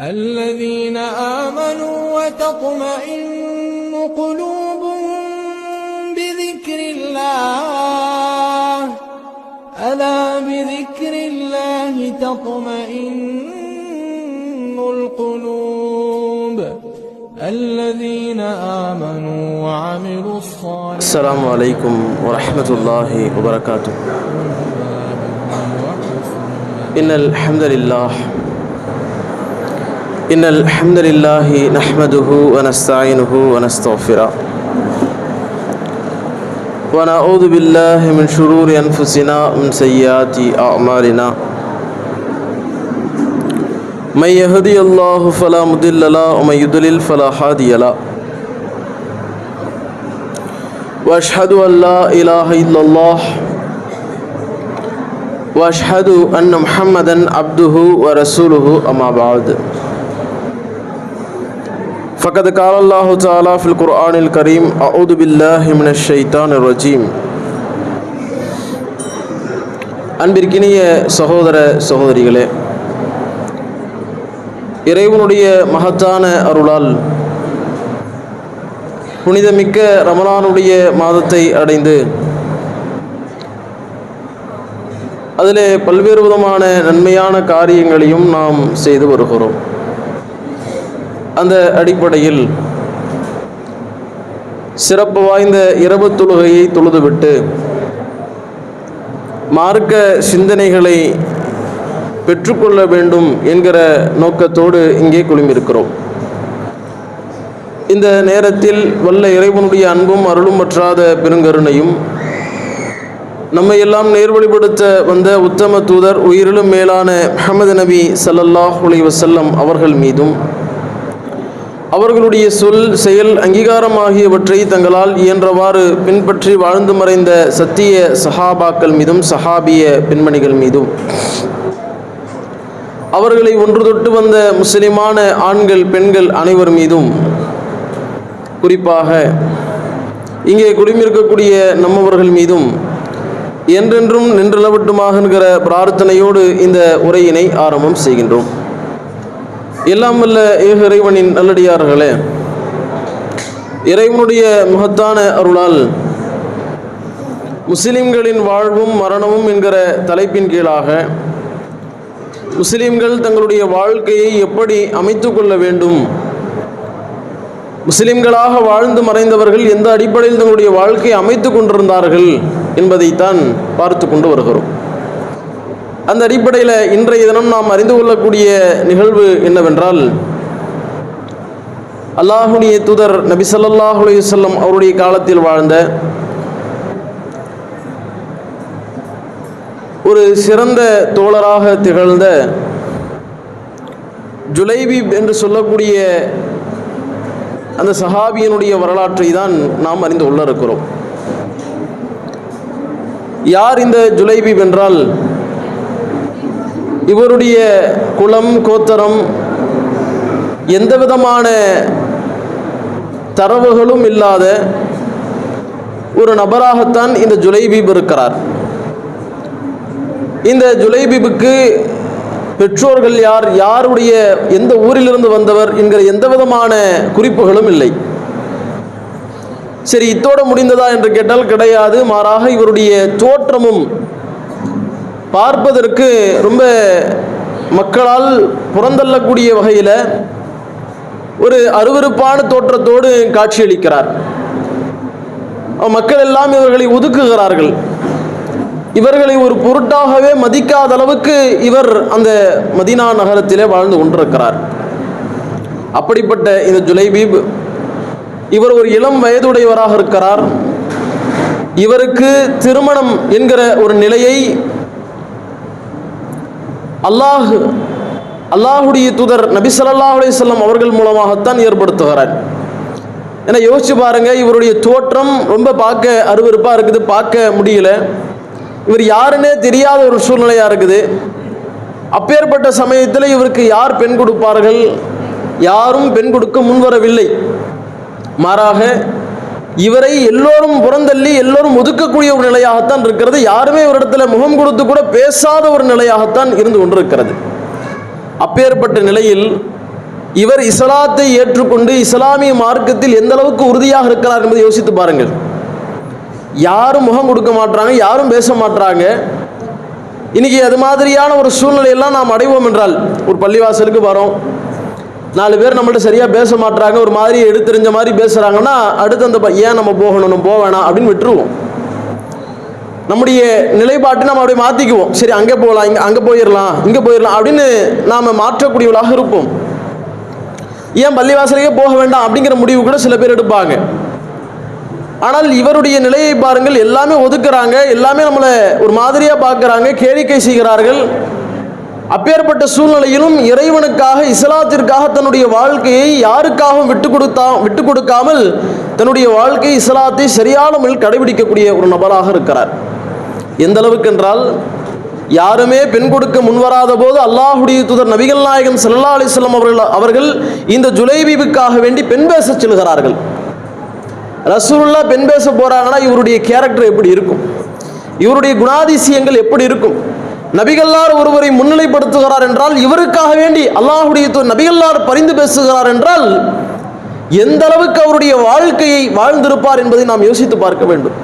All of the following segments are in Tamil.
الذين آمنوا وتطمئن قلوبهم بذكر الله. ألا بذكر الله تطمئن القلوب. الذين آمنوا وعملوا الصالحات. السلام عليكم ورحمة الله وبركاته. إن الحمد لله إن الحمد لله نحمده ونستعينه ونستغفره. ونعوذ بالله من شرور أنفسنا ومن سيئات أعمالنا. من يهدي الله فلا مضل له ومن يضلل فلا هادي له. وأشهد أن لا إله إلا الله. وأشهد أن محمدا عبده ورسوله أما بعد. فقد قال الله تعالى في القران الكريم اعوذ بالله من الشيطان الرجيم அன்பிற்கினிய சகோதர சகோதரிகளே இறைவனுடைய மகத்தான அருளால் புனிதமிக்க ரமலானுடைய மாதத்தை அடைந்து அதிலே பல்வேறு விதமான நன்மையான காரியங்களையும் நாம் செய்து வருகிறோம் அந்த அடிப்படையில் சிறப்பு வாய்ந்த இரவு தொழுகையை தொழுதுவிட்டு மார்க்க சிந்தனைகளை பெற்றுக்கொள்ள வேண்டும் என்கிற நோக்கத்தோடு இங்கே குழுமியிருக்கிறோம். இந்த நேரத்தில் வல்ல இறைவனுடைய அன்பும் அருளும் பற்றாத பெருங்கருணையும் நம்மை எல்லாம் நேர்வழிப்படுத்த வந்த உத்தம தூதர் உயிரிலும் மேலான முஹம்மது நபி சல்லல்லாஹ் அலைஹி அவர்கள் மீதும் அவர்களுடைய சொல் செயல் அங்கீகாரம் ஆகியவற்றை தங்களால் இயன்றவாறு பின்பற்றி வாழ்ந்து மறைந்த சத்திய சஹாபாக்கள் மீதும் சஹாபிய பெண்மணிகள் மீதும். அவர்களை ஒன்று தொட்டு வந்த முஸ்லிமான ஆண்கள் பெண்கள் அனைவர் மீதும். குறிப்பாக இங்கே குடிமிருக்கக்கூடிய நம்மவர்கள் மீதும். என்றென்றும் நின்றளவட்டுமாக என்கிற பிரார்த்தனையோடு இந்த உரையினை ஆரம்பம் செய்கின்றோம். எல்லாம் வல்ல ஏக இறைவனின் நல்லடியார்களே இறைவனுடைய முகத்தான அருளால் முஸ்லிம்களின் வாழ்வும் மரணமும் என்கிற தலைப்பின் கீழாக முஸ்லிம்கள் தங்களுடைய வாழ்க்கையை எப்படி அமைத்து கொள்ள வேண்டும்? முஸ்லிம்களாக வாழ்ந்து மறைந்தவர்கள் எந்த அடிப்படையில் தங்களுடைய வாழ்க்கையை அமைத்து கொண்டிருந்தார்கள் என்பதைத்தான் பார்த்து கொண்டு வருகிறோம். அந்த அடிப்படையில் இன்றைய தினம் நாம் அறிந்து கொள்ளக்கூடிய நிகழ்வு என்னவென்றால் அல்லாஹுடைய தூதர் நபி ஸல்லல்லாஹு அலைஹி அவருடைய காலத்தில் வாழ்ந்த ஒரு சிறந்த தோழராக திகழ்ந்த ஜுலைபீப் என்று சொல்லக்கூடிய அந்த சஹாபியனுடைய வரலாற்றை தான் நாம் அறிந்து கொள்ள இருக்கிறோம். யார் இந்த ஜுலைபீப் என்றால் இவருடைய குலம் கோத்தரம் எந்த விதமான தரவுகளும் இல்லாத ஒரு நபராகத்தான் இந்த ஜுலைபீப் இருக்கிறார். இந்த ஜுலைபீபுக்கு பெற்றோர்கள் யார் யாருடைய எந்த ஊரிலிருந்து வந்தவர் என்கிற எந்த விதமான குறிப்புகளும் இல்லை. சரி இத்தோட முடிந்ததா என்று கேட்டால் கிடையாது மாறாக இவருடைய தோற்றமும் பார்ப்பதற்கு ரொம்ப மக்களால் புறந்தள்ளக்கூடிய வகையில் ஒரு அருவருப்பான தோற்றத்தோடு காட்சியளிக்கிறார். மக்கள் எல்லாம் இவர்களை ஒதுக்குகிறார்கள். இவர்களை ஒரு பொருட்டாகவே மதிக்காத அளவுக்கு இவர் அந்த மதினா நகரத்திலே வாழ்ந்து கொண்டிருக்கிறார். அப்படிப்பட்ட இந்த ஜுலைபீப் இவர் ஒரு இளம் வயதுடையவராக இருக்கிறார். இவருக்கு திருமணம் என்கிற ஒரு நிலையை அல்லாஹ் அல்லாஹுடைய தூதர் நபி ஸல்லல்லாஹு அலைஹி அவர்கள் மூலமாகத்தான் ஏற்படுத்துகிறார். ஏன்னா யோசிச்சு பாருங்க இவருடைய தோற்றம் ரொம்ப பார்க்க அருவருப்பாக இருக்குது பார்க்க முடியல. இவர் யாருன்னே தெரியாத ஒரு சூழ்நிலையாக இருக்குது. அப்பேற்பட்ட சமயத்தில் இவருக்கு யார் பெண் கொடுப்பார்கள்? யாரும் பெண் கொடுக்க முன்வரவில்லை. மாறாக இவரை எல்லோரும் புறந்தள்ளி எல்லோரும் ஒதுக்கக்கூடிய ஒரு நிலையாகத்தான் இருக்கிறது. யாருமே ஒரு இடத்துல முகம் கொடுத்து கூட பேசாத ஒரு நிலையாகத்தான் இருந்து கொண்டிருக்கிறது. அப்பேற்பட்ட நிலையில் இவர் இஸ்லாத்தை ஏற்றுக்கொண்டு இஸ்லாமிய மார்க்கத்தில் எந்த அளவுக்கு உறுதியாக இருக்கிறார் என்பதை யோசித்து பாருங்கள். யாரும் முகம் கொடுக்க மாட்றாங்க யாரும் பேச மாட்றாங்க. இன்னைக்கு அது மாதிரியான ஒரு சூழ்நிலையெல்லாம் நாம் அடைவோம் என்றால் ஒரு பள்ளிவாசலுக்கு வரோம் நாலு பேர் நம்மள்ட்ட சரியாக பேச மாட்டுறாங்க ஒரு மாதிரி எடுத்துரிஞ்ச மாதிரி பேசுகிறாங்கன்னா அடுத்து அந்த ப- ஏன் நம்ம போகணும் நம்ம போக வேணாம் அப்படின்னு விட்டுருவோம். நம்முடைய நிலைப்பாட்டை நம்ம அப்படியே மாற்றிக்குவோம் சரி அங்கே போகலாம் இங்கே அங்கே போயிடலாம் இங்கே போயிடலாம் அப்படின்னு நாம் மாற்றக்கூடியவளாக இருப்போம். ஏன் பள்ளிவாசலையே போக வேண்டாம் அப்படிங்கிற முடிவு கூட சில பேர் எடுப்பாங்க. ஆனால் இவருடைய நிலையை பாருங்கள் எல்லாமே ஒதுக்குறாங்க எல்லாமே நம்மளை ஒரு மாதிரியாக பார்க்குறாங்க கேளிக்கை செய்கிறார்கள். அப்பேற்பட்ட சூழ்நிலையிலும் இறைவனுக்காக இஸ்லாத்திற்காக தன்னுடைய வாழ்க்கையை யாருக்காகவும் விட்டு கொடுத்தா விட்டு கொடுக்காமல் தன்னுடைய வாழ்க்கை இஸ்லாத்தை சரியான முறையில் கடைபிடிக்கக்கூடிய ஒரு நபராக இருக்கிறார். எந்த அளவுக்கு என்றால் யாருமே பெண் கொடுக்க முன்வராத போது அல்லாஹுடைய தூதர் நபிகள் நாயகம் சல்லா அலிஸ்லாம் அவர்கள் அவர்கள் இந்த ஜுலைபீபுக்காக வேண்டி பெண் பேச செல்கிறார்கள். ரசூல்லா பெண் பேச போறாங்கன்னா இவருடைய கேரக்டர் எப்படி இருக்கும்? இவருடைய குணாதிசயங்கள் எப்படி இருக்கும்? நபிகல்லார் ஒருவரை முன்னிலைப்படுத்துகிறார் என்றால் இவருக்காக வேண்டி அல்லாஹுடைய தூதர் நபிகல்லார் பரிந்து பேசுகிறார் என்றால் எந்த அளவுக்கு அவருடைய வாழ்க்கையை வாழ்ந்திருப்பார் என்பதை நாம் யோசித்து பார்க்க வேண்டும்.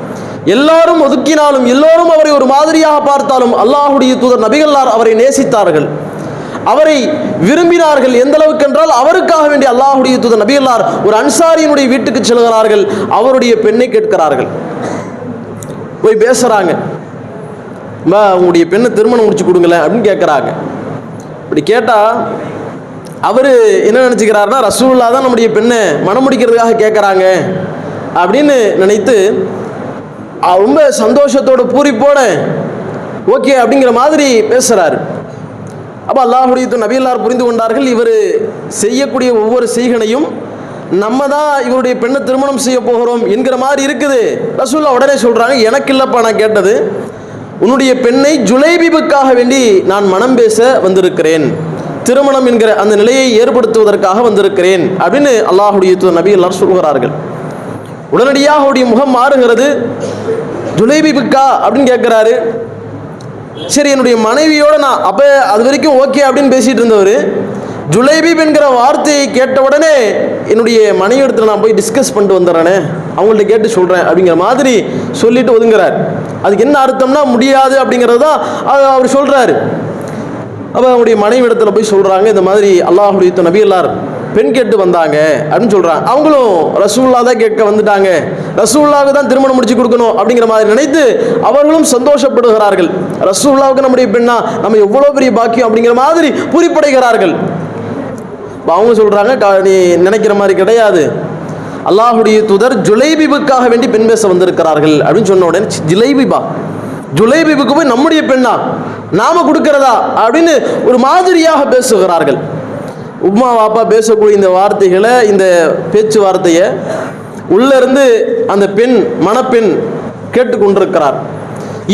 எல்லாரும் ஒதுக்கினாலும் எல்லோரும் அவரை ஒரு மாதிரியாக பார்த்தாலும் அல்லாஹுடைய தூதர் நபிகல்லார் அவரை நேசித்தார்கள். அவரை விரும்பினார்கள் எந்த அளவுக்கு என்றால் அவருக்காக வேண்டிய அல்லாஹுடைய தூதர் நபிகல்லார் ஒரு அன்சாரியினுடைய வீட்டுக்கு செல்கிறார்கள் அவருடைய பெண்ணை கேட்கிறார்கள். போய் பேசுறாங்க. அம்மா உங்களுடைய பெண்ணை திருமணம் முடிச்சு கொடுங்களேன் அப்படின்னு கேட்குறாங்க இப்படி கேட்டால் அவர் என்ன நினச்சிக்கிறாருன்னா ரசூல்லா தான் நம்முடைய பெண்ணை மனம் முடிக்கிறதுக்காக கேட்குறாங்க அப்படின்னு நினைத்து ரொம்ப சந்தோஷத்தோட பூரிப்போட ஓகே அப்படிங்கிற மாதிரி பேசுகிறாரு அப்போ அல்லாஹுடைய நபியல்லார் புரிந்து கொண்டார்கள் இவர் செய்யக்கூடிய ஒவ்வொரு செய்கனையும் நம்ம தான் இவருடைய பெண்ணை திருமணம் செய்ய போகிறோம் என்கிற மாதிரி இருக்குது. ரசூல்லா உடனே சொல்கிறாங்க எனக்கு இல்லைப்பா நான் கேட்டது. உன்னுடைய பெண்ணை ஜுலைபிபுக்காக வேண்டி நான் மனம் பேச வந்திருக்கிறேன். திருமணம் என்கிற அந்த நிலையை ஏற்படுத்துவதற்காக வந்திருக்கிறேன் அப்படின்னு அல்லாஹுடைய நபி எல்லாரும் சொல்கிறார்கள். உடனடியாக அவருடைய முகம் மாறுகிறது. ஜுலைபிபுக்கா அப்படின்னு கேட்குறாரு. சரி என்னுடைய மனைவியோட நான் அப்போ அது வரைக்கும் ஓகே அப்படின்னு பேசிட்டு இருந்தவர் ஜுலைபீப் என்கிற வார்த்தையை கேட்ட உடனே என்னுடைய மனைவி இடத்துல நான் போய் டிஸ்கஸ் பண்ணிட்டு வந்துடுறேனே அவங்கள்ட்ட கேட்டு சொல்கிறேன் அப்படிங்கிற மாதிரி சொல்லிட்டு ஒதுங்குறார். அதுக்கு என்ன அர்த்தம்னா முடியாது அப்படிங்கிறது தான் அவர் சொல்கிறாரு அப்போ அவங்களுடைய மனைவி இடத்துல போய் சொல்கிறாங்க இந்த மாதிரி அல்லாஹுடைய நபி எல்லார் பெண் கேட்டு வந்தாங்க அப்படின்னு சொல்கிறாங்க அவங்களும் ரசூல்லா தான் கேட்க வந்துட்டாங்க. ரசூல்லாவுக்கு தான் திருமணம் முடிச்சு கொடுக்கணும் அப்படிங்கிற மாதிரி நினைத்து அவர்களும் சந்தோஷப்படுகிறார்கள். ரசூல்லாவுக்கு நம்முடைய பெண்ணா நம்ம எவ்வளோ பெரிய பாக்கியம் அப்படிங்கிற மாதிரி புரிப்படைகிறார்கள். அவங்க சொல்கிறாங்க நீ நினைக்கிற மாதிரி கிடையாது. அல்லாஹுடைய தூதர் ஜுலைபிபுக்காக வேண்டி பெண் பேச வந்திருக்கிறார்கள் அப்படின்னு சொன்ன உடனே ஜுலைபிபா? ஜுலைபிபுக்கு போய் நம்முடைய பெண்ணா? நாம கொடுக்கிறதா? அப்படின்னு ஒரு மாதிரியாக பேசுகிறார்கள். உம்மா வாப்பா பேசக்கூடிய இந்த வார்த்தைகளை இந்த பேச்சுவார்த்தையை உள்ளிருந்து அந்த பெண் மணப்பெண் கேட்டுக்கொண்டிருக்கிறார்.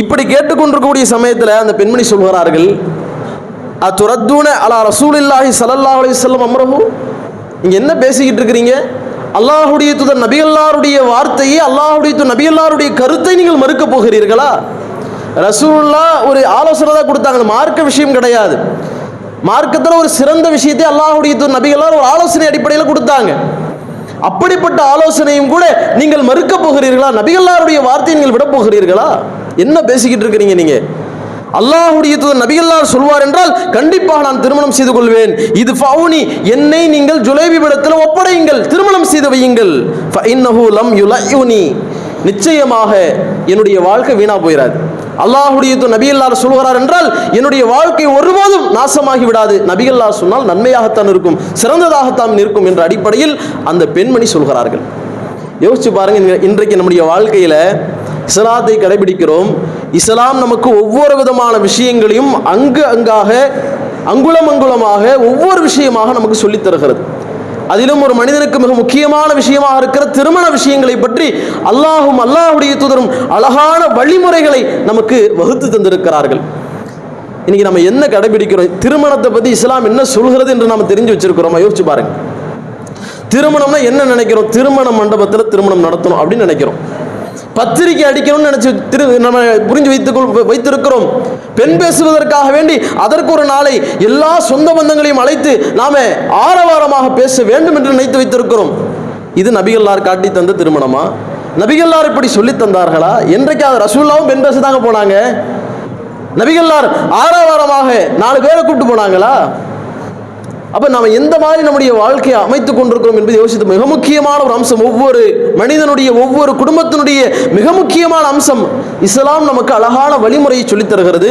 இப்படி கேட்டுக்கொண்டிருக்கக்கூடிய சமயத்தில் அந்த பெண்மணி சொல்கிறார்கள் அத்துரத்தூன அலா ரசூலில்லாஹி சலல்லா அலைஹி வஸல்லம் அம்ரஹு? இங்கே என்ன பேசிக்கிட்டு இருக்கிறீங்க? அல்லாஹுடைய தூதர் நபியல்லாருடைய வார்த்தையை அல்லாஹுடைய து நபியல்லாருடைய கருத்தை நீங்கள் மறுக்க போகிறீர்களா? ரசூல்லா ஒரு ஆலோசனை தான் கொடுத்தாங்க. மார்க்க விஷயம் கிடையாது. மார்க்கத்தில் ஒரு சிறந்த விஷயத்தை அல்லாஹுடைய து நபிகளார் ஒரு ஆலோசனை அடிப்படையில் கொடுத்தாங்க. அப்படிப்பட்ட ஆலோசனையும் கூட நீங்கள் மறுக்க போகிறீர்களா? நபிகல்லாருடைய வார்த்தையை நீங்கள் விட போகிறீர்களா? என்ன பேசிக்கிட்டு இருக்கிறீங்க நீங்கள் அல்லாஹுடைய தூதர் நபிகள்லார் சொல்வார் என்றால் கண்டிப்பாக நான் திருமணம் செய்து கொள்வேன். இது ஃபவுனி என்னை நீங்கள் ஜுலைபிடத்தில் ஒப்படையுங்கள். திருமணம் செய்து வையுங்கள். லம் யுலயுனி நிச்சயமாக என்னுடைய வாழ்க்கை வீணா போயிடாது அல்லாஹுடைய தூதர் நபிகல்லார் சொல்கிறார் என்றால் என்னுடைய வாழ்க்கை ஒருபோதும் நாசமாகி விடாது. நபிகல்லார் சொன்னால் நன்மையாகத்தான் இருக்கும். சிறந்ததாகத்தான் இருக்கும். என்ற அடிப்படையில் அந்த பெண்மணி சொல்கிறார்கள். யோசிச்சு பாருங்க இன்றைக்கு நம்முடைய வாழ்க்கையில் இஸ்லாத்தை கடைபிடிக்கிறோம். இஸ்லாம் நமக்கு ஒவ்வொரு விதமான விஷயங்களையும் அங்கு அங்காக அங்குலம் அங்குலமாக ஒவ்வொரு விஷயமாக நமக்கு சொல்லித் தருகிறது. அதிலும் ஒரு மனிதனுக்கு மிக முக்கியமான விஷயமாக இருக்கிற திருமண விஷயங்களை பற்றி அல்லாஹும் அல்லாஹுடைய தூதரும் அழகான வழிமுறைகளை நமக்கு வகுத்து தந்திருக்கிறார்கள். இன்னைக்கு நம்ம என்ன கடைபிடிக்கிறோம்? திருமணத்தை பத்தி இஸ்லாம் என்ன சொல்கிறது என்று நாம் தெரிஞ்சு வச்சிருக்கிறோமா? யோசிச்சு பாருங்க. திருமணம்னா என்ன நினைக்கிறோம்? திருமண மண்டபத்தில் திருமணம் நடத்தணும் அப்படின்னு நினைக்கிறோம். பத்திரிக்கை அடிக்கணும்னு நினைச்சு திரு நம்ம புரிஞ்சு வைத்துக்கொள் வைத்திருக்கிறோம். பெண் பேசுவதற்காக வேண்டி அதற்கு ஒரு நாளை எல்லா சொந்த பந்தங்களையும் அழைத்து நாம ஆரவாரமாக பேச வேண்டும் என்று நினைத்து வைத்திருக்கிறோம். இது நபிகள்லார் காட்டி தந்த திருமணமா? நபிகள்லார் இப்படி சொல்லி தந்தார்களா? என்றைக்கு அது ரசூல்லாவும் பெண் பேச தாங்க போனாங்க? நபிகள்லார் ஆரவாரமாக நாலு பேரை கூப்பிட்டு போனாங்களா? அப்ப நாம எந்த மாதிரி நம்முடைய வாழ்க்கையை அமைத்துக் கொண்டிருக்கிறோம் என்பது யோசித்து மிக முக்கியமான ஒரு அம்சம் ஒவ்வொரு மனிதனுடைய ஒவ்வொரு குடும்பத்தினுடைய மிக முக்கியமான அம்சம் இஸ்லாம் நமக்கு அழகான வழிமுறையை சொல்லித் தருகிறது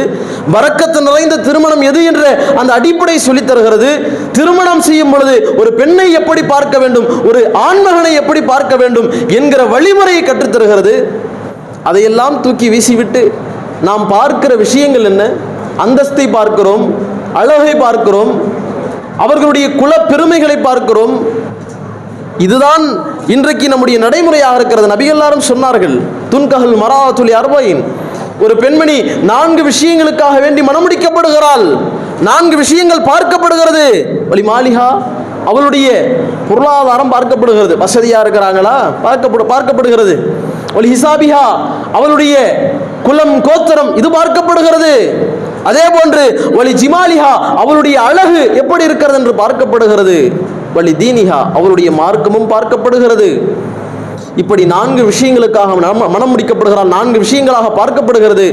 வரக்கத்து நிறைந்த திருமணம் எது என்ற அந்த அடிப்படை சொல்லித் தருகிறது திருமணம் செய்யும் பொழுது ஒரு பெண்ணை எப்படி பார்க்க வேண்டும் ஒரு ஆண்மகனை எப்படி பார்க்க வேண்டும் என்கிற வழிமுறையை கற்றுத்தருகிறது. அதையெல்லாம் தூக்கி வீசிவிட்டு நாம் பார்க்கிற விஷயங்கள் என்ன? அந்தஸ்தை பார்க்கிறோம் அழகை பார்க்கிறோம் அவர்களுடைய குல பெருமைகளை பார்க்கிறோம். இதுதான் இன்றைக்கு நம்முடைய நடைமுறையாக இருக்கிறது. நபிகள்லாரும் சொன்னார்கள் துன்கஹல் மராத்துலி அர்பைன். ஒரு பெண்மணி நான்கு விஷயங்களுக்காக வேண்டி மனமுடிக்கப்படுகிறாள் நான்கு விஷயங்கள் பார்க்கப்படுகிறது. வலி மாளிகா அவளுடைய பொருளாதாரம் பார்க்கப்படுகிறது. வசதியாக இருக்கிறாங்களா? பார்க்கப்படு பார்க்கப்படுகிறது. ஒலி ஹிசாபிஹா அவளுடைய குலம் கோத்திரம் இது பார்க்கப்படுகிறது. அதே போன்று வலி ஜிமாலிஹா அவளுடைய அழகு எப்படி இருக்கிறது என்று பார்க்கப்படுகிறது. வலி தீனிஹா அவளுடைய மார்க்கமும் பார்க்கப்படுகிறது. இப்படி நான்கு விஷயங்களுக்காக மனம் முடிக்கப்படுகிறார் நான்கு விஷயங்களாக பார்க்கப்படுகிறது.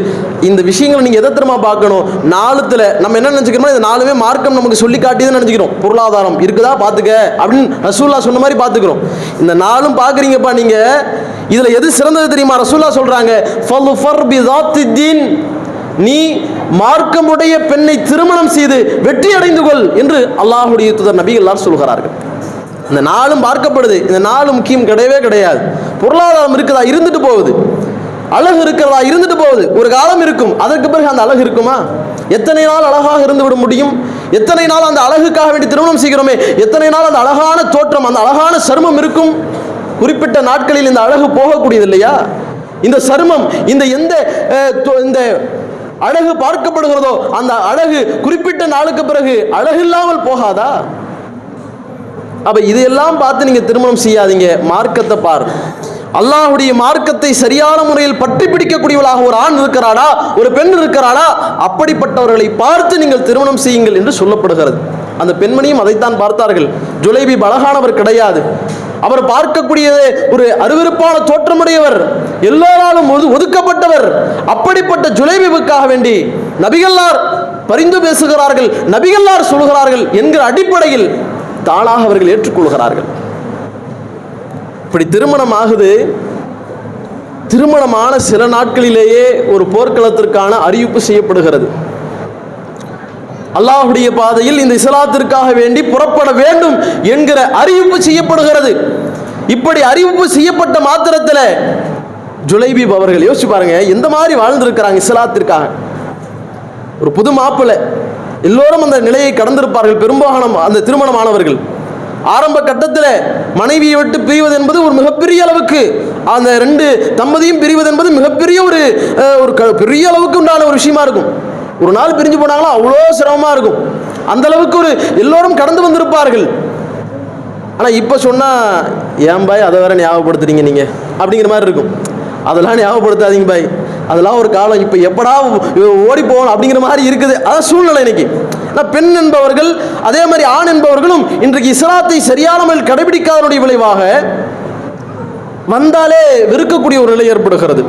இந்த விஷயங்களை நீங்கள் எதை தெரியுமா பார்க்கணும்? நாலுத்துல நம்ம என்ன நினச்சிக்கிறோமோ இந்த நாலுமே மார்க்கம் நமக்கு சொல்லி காட்டியதுன்னு நினச்சிக்கிறோம். பொருளாதாரம் இருக்குதா? பார்த்துக்க. அப்படின்னு ரசூல்லா சொன்ன மாதிரி பார்த்துக்கிறோம். இந்த நாளும் பார்க்குறீங்கப்பா நீங்கள் இதில் எது சிறந்தது தெரியுமா? ரசூல்லா சொல்கிறாங்க பி தீன். நீ மார்க்கமுடைய பெண்ணை திருமணம் செய்து வெற்றி அடைந்து கொள் என்று அல்லாஹுடைய தூதர் நபிகள்லார் சொல்கிறார்கள். இந்த நாளும் பார்க்கப்படுது. இந்த நாளும் முக்கியம் கிடையவே கிடையாது. பொருளாதாரம் இருக்குதா? இருந்துட்டு போகுது. அழகு இருக்கிறதா? இருந்துட்டு போகுது. ஒரு காலம் இருக்கும். அதற்கு பிறகு அந்த அழகு இருக்குமா? எத்தனை நாள் அழகாக இருந்து விட முடியும்? எத்தனை நாள் அந்த அழகுக்காக வேண்டி திருமணம் செய்கிறோமே? எத்தனை நாள் அந்த அழகான தோற்றம் அந்த அழகான சருமம் இருக்கும்? குறிப்பிட்ட நாட்களில் இந்த அழகு போகக்கூடியது இல்லையா இந்த சருமம் இந்த எந்த இந்த அழகு பார்க்கப்படுகிறதோ அந்த அழகு குறிப்பிட்ட நாளுக்கு பிறகு அழகில்லாமல் போகாதா? அப்ப இதையெல்லாம் பார்த்து நீங்க திருமணம் செய்யாதீங்க. மார்க்கத்தை பார். அல்லாஹுடைய மார்க்கத்தை சரியான முறையில் பற்றி பிடிக்கக்கூடியவளாக ஒரு ஆண் இருக்கிறாளா? ஒரு பெண் இருக்கிறாளா? அப்படிப்பட்டவர்களை பார்த்து நீங்கள் திருமணம் செய்யுங்கள் என்று சொல்லப்படுகிறது. அந்த பெண்மணியும் அதைத்தான் பார்த்தார்கள். ஜுலைபி அழகானவர் கிடையாது. அவர் பார்க்கக்கூடியது ஒரு அருவருப்பான தோற்றமுடையவர். எல்லோராலும் ஒது- ஒதுக்கப்பட்டவர். அப்படிப்பட்ட ஜுலைபிபுக்காக வேண்டி நபிகள்லார் பரிந்து பேசுகிறார்கள் நபிகள்லார் சொல்கிறார்கள் என்கிற அடிப்படையில் தானாக அவர்கள் ஏற்றுக்கொள்கிறார்கள். இப்படி திருமணம் ஆகுது திருமணமான சில நாட்களிலேயே ஒரு போர்க்களத்திற்கான அறிவிப்பு செய்யப்படுகிறது. அல்லாஹ்வுடைய பாதையில் இந்த இஸ்லாத்திற்காக வேண்டி புறப்பட வேண்டும் என்கிற அறிவிப்பு செய்யப்படுகிறது. இப்படி அறிவிப்பு செய்யப்பட்ட மாத்திரத்தில் ஜுலைபீப் அவர்கள் யோசிச்சு பாருங்க எந்த மாதிரி வாழ்ந்திருக்கிறாங்க இஸ்லாத்திற்காக? ஒரு புது மாப்பிள்ளை. எல்லோரும் அந்த நிலையை கடந்திருப்பார்கள் பெரும்பாலான அந்த திருமணமானவர்கள். ஆரம்ப கட்டத்தில் மனைவியை விட்டு பிரிவது என்பது ஒரு மிகப்பெரிய அளவுக்கு அந்த ரெண்டு தம்பதியும் பிரிவது என்பது மிகப்பெரிய ஒரு ஒரு க- பெரிய அளவுக்கு உண்டான ஒரு விஷயமா இருக்கும். ஒரு நாள் பிரிஞ்சு போனாங்களோ? அவ்வளோ சிரமமாக இருக்கும். அந்த அளவுக்கு ஒரு எல்லோரும் கடந்து வந்திருப்பார்கள். ஆனால் இப்போ சொன்னால் ஏன் பாய் அதை வேற ஞாபகப்படுத்துறீங்க நீங்கள் அப்படிங்கிற மாதிரி இருக்கும். அதெல்லாம் ஞாபகப்படுத்தாதீங்க பாய். அதெல்லாம் ஒரு காலம் இப்போ எப்படா ஓடி போகணும் அப்படிங்கிற மாதிரி இருக்குது. அதான் சூழ்நிலை இன்னைக்கு. ஆனால் பெண் என்பவர்கள் அதே மாதிரி ஆண் என்பவர்களும் இன்றைக்கு இஸ்லாத்தை சரியான முறையில் கடைபிடிக்காதனுடைய விளைவாக வந்தாலே வெறுக்கக்கூடிய ஒரு நிலை ஏற்படுகிறது.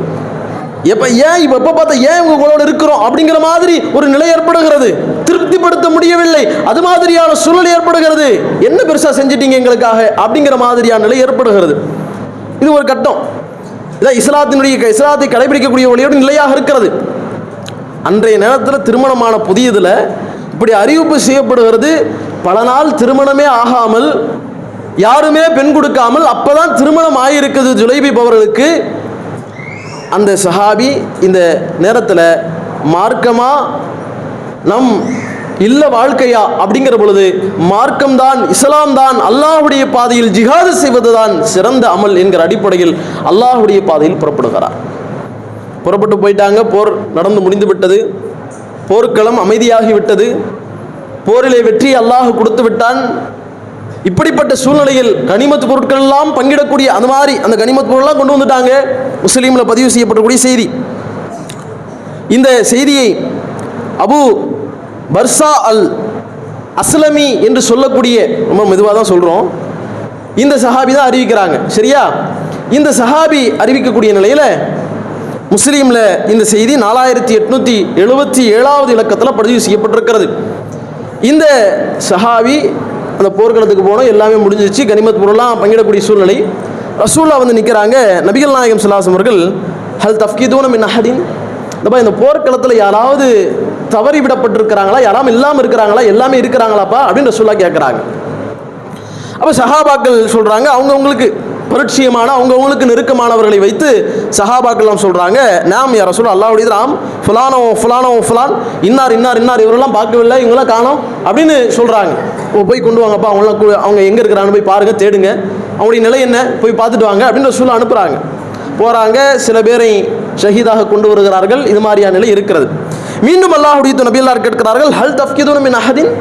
எப்போ ஏன் இப்போ எப்போ பார்த்தா ஏன் உங்களோட இருக்கிறோம் அப்படிங்கிற மாதிரி ஒரு நிலை ஏற்படுகிறது? திருப்திப்படுத்த முடியவில்லை. அது மாதிரியான சூழல் ஏற்படுகிறது. என்ன பெருசாக செஞ்சிட்டீங்க எங்களுக்காக? அப்படிங்கிற மாதிரியான நிலை ஏற்படுகிறது. இது ஒரு கட்டம். இதான் இஸ்லாத்தினுடைய இஸ்லாத்தை கடைபிடிக்கக்கூடிய வழியோடு நிலையாக இருக்கிறது. அன்றைய நேரத்தில் திருமணமான புதியதில் இப்படி அறிவிப்பு செய்யப்படுகிறது. பல நாள் திருமணமே ஆகாமல் யாருமே பெண் கொடுக்காமல் அப்போதான் திருமணம் ஆகியிருக்குது ஜுலைபி பவர்களுக்கு அந்த சஹாபி இந்த நேரத்தில் மார்க்கமா நம் இல்ல வாழ்க்கையா அப்படிங்கிற பொழுது மார்க்கம் தான் இஸ்லாம் தான் பாதையில் ஜிஹாது செய்வதுதான் சிறந்த அமல் என்கிற அடிப்படையில் அல்லாஹுடைய பாதையில் புறப்படுகிறார். புறப்பட்டு போயிட்டாங்க போர் நடந்து முடிந்து விட்டது. போர்க்களம் அமைதியாகி விட்டது. போரிலே வெற்றி அல்லாஹ் கொடுத்து விட்டான். இப்படிப்பட்ட சூழ்நிலையில் கனிமத் பொருட்கள் எல்லாம் பங்கிடக்கூடிய அந்த மாதிரி அந்த கனிமத் பொருள்லாம் கொண்டு வந்துட்டாங்க. முஸ்லீமில் பதிவு செய்யப்படக்கூடிய செய்தி. இந்த செய்தியை அபு பர்சா அல் அஸ்லமி என்று சொல்லக்கூடிய ரொம்ப மெதுவாக தான் சொல்கிறோம் இந்த சஹாபி தான் அறிவிக்கிறாங்க. சரியா? இந்த சஹாபி அறிவிக்கக்கூடிய நிலையில் முஸ்லீமில் இந்த செய்தி நாலாயிரத்தி எட்நூற்றி எழுபத்தி ஏழாவது இலக்கத்தில் பதிவு செய்யப்பட்டிருக்கிறது. இந்த சஹாவி அந்த போர்க்களத்துக்கு போனோம். எல்லாமே முடிஞ்சிச்சு கனிமத் பொருளாம் பங்கிடக்கூடிய சூழ்நிலை. ரசூல்லா வந்து நிற்கிறாங்க நபிகள் நாயகம் சுல்லாசம் அவர்கள் ஹல் தஃப்கீதூனம் மின் அஹதின்? இந்த இந்த போர்க்களத்தில் யாராவது தவறி விடப்பட்டிருக்கிறாங்களா யாராவது இல்லாமல் இருக்கிறாங்களா? எல்லாமே இருக்கிறாங்களாப்பா? அப்படின்னு ரசூல்லா கேட்குறாங்க அப்போ சஹாபாக்கள் சொல்கிறாங்க அவங்கவுங்களுக்கு பரிட்சியமான அவங்கவுங்களுக்கு நெருக்கமானவர்களை வைத்து சஹாபாக்கள்லாம் சொல்கிறாங்க நாம் யார சொல்ல அல்லாவுடைய ராம் ஃபுலானோ ஃபுலானோ ஃபுலான். இன்னார் இன்னார் இன்னார் இவரெல்லாம் பார்க்கவில்லை இவங்களாம் காணோம். அப்படின்னு சொல்கிறாங்க போய் கொண்டு வாங்கப்பா அவங்களாம் அவங்க எங்கே இருக்கிறான்னு போய் பாருங்கள் தேடுங்க. அவங்களுடைய நிலை என்ன? போய் பார்த்துட்டு வாங்க அப்படின்னு சொல்ல அனுப்புகிறாங்க போகிறாங்க சில பேரை ஷஹீதாக கொண்டு வருகிறார்கள். இது மாதிரியான நிலை இருக்கிறது. மீண்டும் அல்லாஹுடைய நபியல்லார் கேட்கிறார்கள் ஹல் தஃப்கிதுன மின் அஹதின்?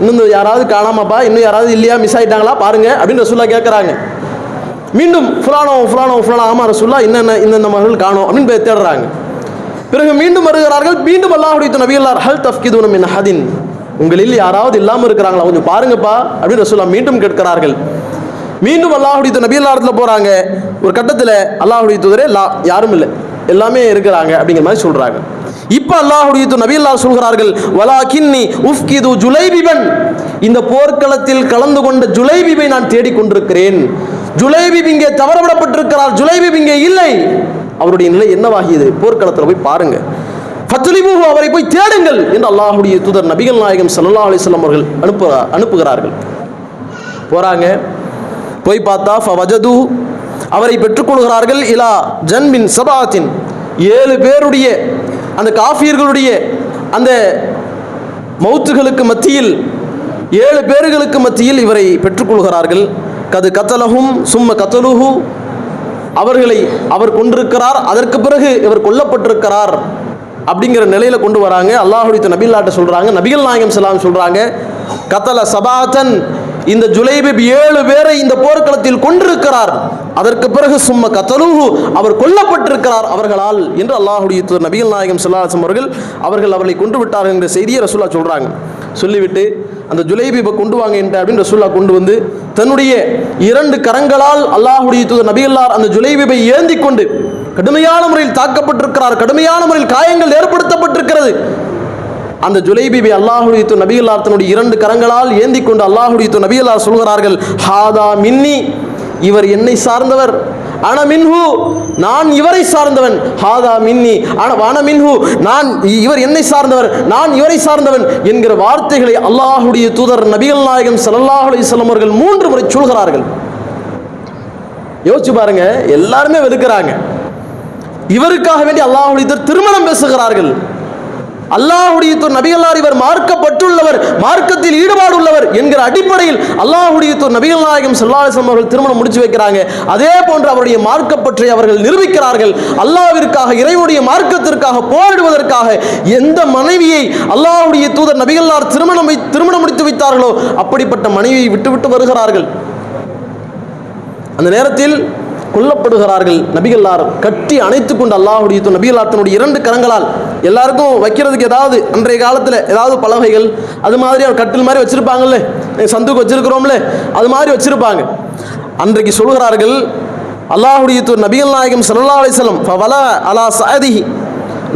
இன்னும் யாராவது காணாமப்பா இன்னும் யாராவது இல்லையா மிஸ் ஆகிட்டாங்களா பாருங்க அப்படின்னு ரசூல்லா கேட்குறாங்க. மீண்டும் ஃபுலானோ ஃபுலானோ ஃபுலானோ ஆமா ரசூல்லா என்னென்ன இந்தந்த மகள் காணோம் அப்படின்னு தேடுறாங்க. பிறகு மீண்டும் வருகிறார்கள் மீண்டும் அல்லாஹுடைய நபியல்லார் ஹல் தஃப்கிதுன மின் அஹதின்? உங்களில் யாராவது இல்லாமல் இருக்கிறாங்களா? கொஞ்சம் பாருங்கப்பா அப்படின்னு ரசூல்லா மீண்டும் கேட்கிறார்கள். மீண்டும் அல்லாஹுடைய நபியல்லாரத்தில் போகிறாங்க ஒரு கட்டத்தில் அல்லாஹுடைய தூதரே லா யாரும் இல்லை. எல்லாமே இருக்கிறாங்க அப்படிங்கிற மாதிரி சொல்கிறாங்க இப்போ அல்லாஹுடைய நபி அல்லா சொல்கிறார்கள் வலா கின்னி உஃப்கிது ஜுலைபிபன். இந்த போர்க்களத்தில் கலந்து கொண்ட ஜுலைபிபை நான் தேடிக்கொண்டிருக்கிறேன். ஜுலைபிப் இங்கே தவறவிடப்பட்டிருக்கிறார் ஜுலைபிப் இங்கே இல்லை. அவருடைய நிலை என்னவாகியது? போர்க்களத்தில் போய் பாருங்கள் ஃபத்துலிபுஹு அவரை போய் தேடுங்கள் என்று அல்லாஹுடைய தூதர் நபிகள் நாயகம் சல்லா அலிஸ்லாம் அவர்கள் அனுப்பு அனுப்புகிறார்கள். போறாங்க. போய் பார்த்தா ஃபவஜது அவரை பெற்றுக்கொள்கிறார்கள் இலா ஜன்பின் சபாத்தின். ஏழு பேருடைய அந்த காஃபியர்களுடைய அந்த மௌத்துகளுக்கு மத்தியில் ஏழு பேர்களுக்கு மத்தியில் இவரை பெற்றுக்கொள்கிறார்கள். கது கத்தலகும் சும்ம கத்தலுஹு அவர்களை அவர் கொண்டிருக்கிறார். அதற்கு பிறகு இவர் கொல்லப்பட்டிருக்கிறார். அப்படிங்கிற நிலையில கொண்டு வராங்க. அல்லாஹுடைய நபில்லாட்ட சொல்றாங்க நபிகள் நாயகம் செல்லாம் சொல்றாங்க. கத்தல சபாத்தன் இந்த ஜுலைபிப் ஏழு பேரை இந்த போர்க்களத்தில் கொண்டிருக்கிறார் அதற்கு பிறகு சும்ம கத்தலுஹு அவர் கொல்லப்பட்டிருக்கிறார் அவர்களால் என்று அல்லாஹுடைய நபிகள் நாயகம் செல்லாசம் அவர்கள் அவர்கள் அவர்களை கொண்டு விட்டார்கள் என்ற செய்தியை ரசூல்லா சொல்றாங்க. சொல்லிவிட்டு அந்த ஜுலைபிபை கொண்டு வாங்க என்று அப்படின்னு ரசூல்லா கொண்டு வந்து தன்னுடைய இரண்டு கரங்களால் அல்லாஹுடைய நபிகள்லார் அந்த ஜுலைபிபை ஏந்தி கொண்டு கடுமையான முறையில் தாக்கப்பட்டிருக்கிறார். கடுமையான முறையில் காயங்கள் ஏற்படுத்தப்பட்டிருக்கிறது. அந்த ஜுலைபிபி அல்லாஹுடைய தூதர் நபிகளார் தன்னுடைய இரண்டு கரங்களால் ஏந்தி கொண்டு அல்லாஹுடைய தூதர் நபிகளார் சொல்கிறார்கள் ஹாதா மின்னி இவர் என்னை சார்ந்தவர். அன மின்ஹு நான் இவரை சார்ந்தவன். ஹாதா மின்னி அன மின்ஹு நான் இவர் என்னை சார்ந்தவர். நான் இவரை சார்ந்தவன் என்கிற வார்த்தைகளை அல்லாஹுடைய தூதர் நபிகள் நாயகம் சல்லாஹ் அலிஸ்லாம் அவர்கள் மூன்று முறை சொல்கிறார்கள். யோசிச்சு பாருங்க எல்லாருமே வெறுக்கிறாங்க. இவருக்காக வேண்டி அல்லாஹுடைய திருமணம் பேசுகிறார்கள். அல்லாஹுடைய தூர் நபிகளார் இவர் மார்க்கப்பட்டுள்ளவர் மார்க்கத்தில் ஈடுபாடு உள்ளவர் என்கிற அடிப்படையில் அல்லாஹுடைய நபிகள் நாயகம் செல்லாசம் அவர்கள் திருமணம் முடிச்சு வைக்கிறாங்க. அதே போன்று அவருடைய மார்க்கப்பற்றை அவர்கள் நிரூபிக்கிறார்கள். அல்லாவிற்காக இறைவனுடைய மார்க்கத்திற்காக போரிடுவதற்காக எந்த மனைவியை அல்லாஹுடைய தூதர் நபிகளார் திருமணம் திருமணம் முடித்து வைத்தார்களோ அப்படிப்பட்ட மனைவியை விட்டுவிட்டு வருகிறார்கள். அந்த நேரத்தில் கொல்லப்படுகிறார்கள். நபிகள்லார் கட்டி அணைத்து கொண்டு அல்லாஹுடைய தூதர் தன்னுடைய இரண்டு கரங்களால் எல்லாருக்கும் வைக்கிறதுக்கு ஏதாவது அன்றைய காலத்தில் ஏதாவது பலகைகள் அது மாதிரி அவர் கட்டில் மாதிரி வச்சிருப்பாங்கல்ல சந்துக்கு வச்சிருக்கிறோம்ல அது மாதிரி வச்சிருப்பாங்க. அன்றைக்கு சொல்கிறார்கள் அல்லாஹுடைய நபிகள் நாயகம் சல்லா அலைஹி அலா சாதிஹி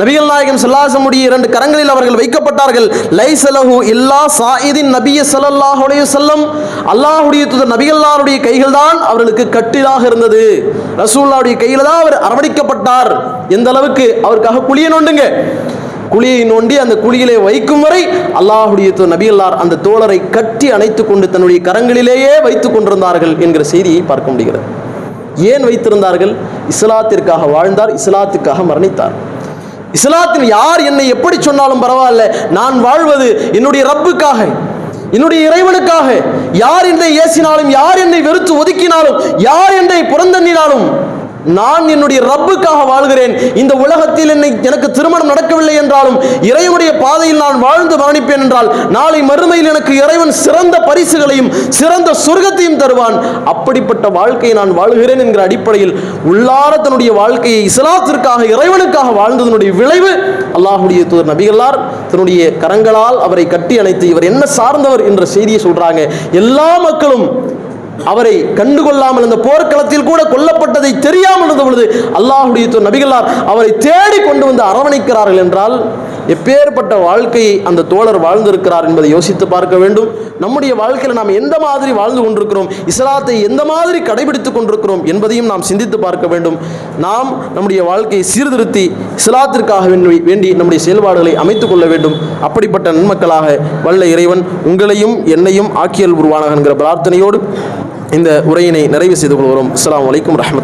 நபிகள் நாயகம் செல்லாசமுடைய இரண்டு கரங்களில் அவர்கள் வைக்கப்பட்டார்கள். லைசலஹு இல்லா சாயிதின் நபிய செலல்லாஹுடைய செல்லம் அல்லாஹுடைய அல்லாஹ்வுடைய தூதர் கைகள் தான் அவர்களுக்கு கட்டிலாக இருந்தது. ரசூல்லாவுடைய கையில் தான் அவர் அரவணைக்கப்பட்டார். எந்த அளவுக்கு? அவருக்காக குழியை நோண்டுங்க. குழியை நோண்டி அந்த குழியிலே வைக்கும் வரை அல்லாஹுடைய நபியல்லார் அந்த தோழரை கட்டி அணைத்துக் கொண்டு தன்னுடைய கரங்களிலேயே வைத்துக் கொண்டிருந்தார்கள் என்கிற செய்தியை பார்க்க முடிகிறது. ஏன் வைத்திருந்தார்கள்? இஸ்லாத்திற்காக வாழ்ந்தார் இஸ்லாத்துக்காக மரணித்தார். இஸ்லாத்தில் யார் என்னை எப்படி சொன்னாலும் பரவாயில்ல. நான் வாழ்வது என்னுடைய ரப்புக்காக என்னுடைய இறைவனுக்காக. யார் என்னை ஏசினாலும் யார் என்னை வெறுத்து ஒதுக்கினாலும் யார் என்னை புறந்தண்ணினாலும் நான் என்னுடைய ரப்புக்காக வாழ்கிறேன். இந்த உலகத்தில் என்னை எனக்கு திருமணம் நடக்கவில்லை என்றாலும் இறைவனுடைய பாதையில் நான் வாழ்ந்து மரணிப்பேன் என்றால் நாளை மறுமையில் எனக்கு இறைவன் சிறந்த பரிசுகளையும் சிறந்த சொர்க்கத்தையும் தருவான். அப்படிப்பட்ட வாழ்க்கையை நான் வாழ்கிறேன் என்கிற அடிப்படையில் உள்ளார தன்னுடைய வாழ்க்கையை இஸ்லாத்திற்காக இறைவனுக்காக வாழ்ந்ததனுடைய விளைவு அல்லாஹுடைய தூதர் நபிகளார் தன்னுடைய கரங்களால் அவரை கட்டி அணைத்து இவர் என்ன சார்ந்தவர் என்ற செய்தியை சொல்றாங்க. எல்லா மக்களும் அவரை கண்டுகொள்ளாமல் இருந்த போர்க்களத்தில் கூட கொல்லப்பட்டதை தெரியாமல் இருந்த பொழுது அல்லாஹுடைய நபிகளார் அவரை தேடி கொண்டு வந்து அரவணைக்கிறார்கள் என்றால் எப்பேற்பட்ட வாழ்க்கையை அந்த தோழர் வாழ்ந்திருக்கிறார் என்பதை யோசித்து பார்க்க வேண்டும். நம்முடைய வாழ்க்கையில் நாம் எந்த மாதிரி வாழ்ந்து கொண்டிருக்கிறோம்? இஸ்லாத்தை எந்த மாதிரி கடைபிடித்துக் கொண்டிருக்கிறோம்? என்பதையும் நாம் சிந்தித்து பார்க்க வேண்டும். நாம் நம்முடைய வாழ்க்கையை சீர்திருத்தி இஸ்லாத்திற்காக வேண்டி வேண்டி நம்முடைய செயல்பாடுகளை அமைத்துக் கொள்ள வேண்டும். அப்படிப்பட்ட நன்மக்களாக வல்ல இறைவன் உங்களையும் என்னையும் ஆக்கியல் உருவானாக என்கிற பிரார்த்தனையோடு இந்த உரையினை நிறைவு செய்து கொள்கிறோம். அஸ்லாம் வலைக்கம் ரஹமத்